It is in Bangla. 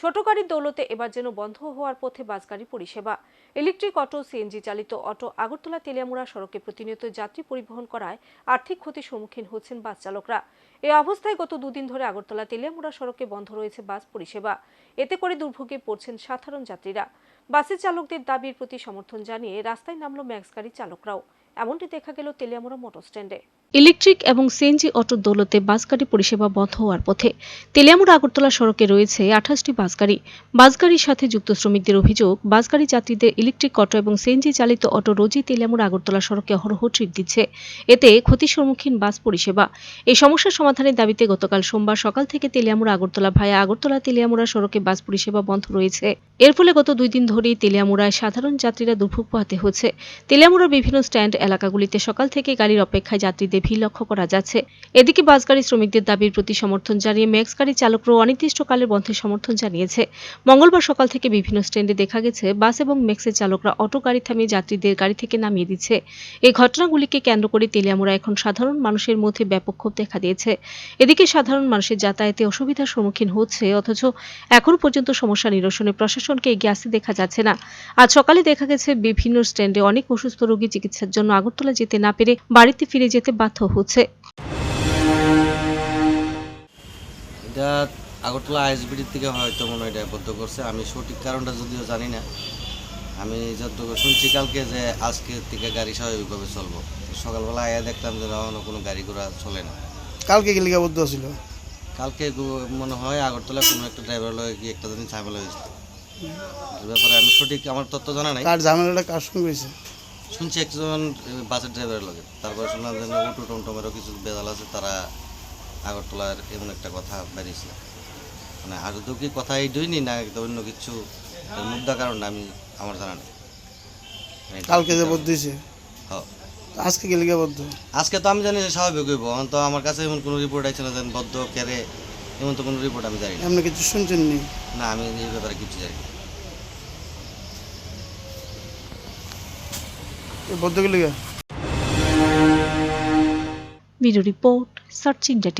ছোট গাড়ির দৌলতে এবার যেন বন্ধ হওয়ার পথে বাস গাড়ি পরিষেবা। ইলেকট্রিক অটো সিএনজি চালিত অটো, আগরতলা তেলিয়ামুড়া সড়কে প্রতিনিয়ত যাত্রী পরিবহন করায় আর্থিক ক্ষতির সম্মুখীন হচ্ছেন বাস চালকরা। এই অবস্থায় গত দুদিন ধরে আগরতলা তেলিয়ামুড়া সড়কে বন্ধ রয়েছে বাস পরিষেবা। এতে করে দুর্ভোগে পড়ছেন সাধারণ যাত্রীরা। বাসের চালকদের দাবির প্রতি সমর্থন জানিয়ে রাস্তায় নামলো ম্যাক্স গাড়ির চালকরাও। এমনটি দেখা গেল তেলিয়ামুড়া মোটর স্ট্যান্ডে ইলেকট্রিক এবং সিএনজি অটোর দৌলতে বাস গাড়ি পরিষেবা বন্ধ হওয়ার পথে তেলিয়ামুড়া আগরতলা সড়কে রয়েছে আঠাশটি বাস গাড়ি বাস গাড়ির সাথে যুক্ত শ্রমিকদের অভিযোগ বাস গাড়ি যাত্রীদের ইলেকট্রিক অটো এবং সিএনজি চালিত অটো রোজই তেলিয়ামুড়া আগরতলা সড়কে অহরহ ট্রিপ দিচ্ছে। এতে ক্ষতির সম্মুখীন বাস পরিষেবা। এই সমস্যা সমাধানের দাবিতে গতকাল সোমবার সকাল থেকে তেলিয়ামুড়া আগরতলা ভায়া আগরতলা তেলিয়ামুড়া সড়কে বাস পরিষেবা বন্ধ রয়েছে। এর ফলে গত দুই দিন ধরেই তেলিয়ামুড়ায় সাধারণ যাত্রীরা দুর্ভোগ পোহাতে হচ্ছে। তেলিয়ামুড়ার বিভিন্ন স্ট্যান্ড এলাকাগুলিতে সকাল থেকে গাড়ির অপেক্ষায় যাত্রীদের ভিড় লক্ষ্য করা যাচ্ছে। এদিকে বাস গাড়ি শ্রমিকদের দাবির প্রতি সমর্থন জানিয়ে ম্যাক্স গাড়ি চালকরাও অনির্দিষ্টকালের বন্ধের সমর্থন জানিয়েছে। মঙ্গলবার সকাল থেকে বিভিন্ন স্ট্যান্ডে দেখা গেছে, বাস এবং ম্যাক্সের চালকরা অটো গাড়ি থামিয়ে যাত্রীদের গাড়ি থেকে নামিয়ে দিচ্ছে। এই ঘটনাগুলিকে কেন্দ্র করে তেলিয়ামুড়া এখন সাধারণ মানুষের মধ্যে ব্যাপক ক্ষোভ দেখা দিয়েছে। এদিকে সাধারণ মানুষের যাতায়াতে অসুবিধার সম্মুখীন হচ্ছে, অথচ এখন পর্যন্ত সমস্যা নিরসনে প্রশাসনকে এগিয়ে আসতে দেখা যাচ্ছে না। আজ সকালে দেখা গেছে, বিভিন্ন স্ট্যান্ডে অনেক অসুস্থ রোগী চিকিৎসার জন্য আগরতলা যেতে না পেরে বাড়িতে ফিরে যেতে বাধ্য হচ্ছে। এটা আগরতলা আইএসবিটির থেকে হয়তো মনে হয় এটা বদ্ধ করছে। আমি সঠিক কারণটা যদিও জানি না। আমি যতটুকু শুনছি কালকে যে আজকে থেকে গাড়ি স্বাভাবিকভাবে চলবো। সকালবেলা আয়া দেখলাম যে এখনও কোনো গাড়ি ঘোড়া চলে না। কালকে কি লিগাবদ্ধ ছিল? কালকে মনে হয় আগরতলা কোনো একটা ড্রাইভার লগে গিয়ে একটা দিন ঝামেলা হয়েছিল। ব্যাপারে আমি সঠিক আমার তথ্য জানা নাই। কার ঝামেলাটা কার সঙ্গে হয়েছে? শুনছি একজন বাসের ড্রাইভারের লগে। তারপরে শুনলাম যে অটো টমটমেরও কিছু বেজাল আছে তারা আগরতলার এমন একটা কথা বেরিয়েছিল। মানে আর তো কি কথা এই দুইনি না একদম অন্য কিছু? মুদ্রা কারণ আমি আমার জানা নেই। মানে কালকে যে বদ্ধ হয়েছে হ্যাঁ। আজকে কি লিগাবদ্ধ আজকে তো আমি জানি যে স্বাভাবিক হইব এখন তো আমার কাছে এমন কোনো রিপোর্ট আছে না যে বদ্ধ কেরে এমন তো কোনো রিপোর্ট আমি জানি না। এমনি কিছু শুনছেন নি না আমি এই ব্যাপারে কিছু জানি না। এই বদ্ধ কি লিগা ভিডিও রিপোর্ট সার্চ ইন্ডিয়া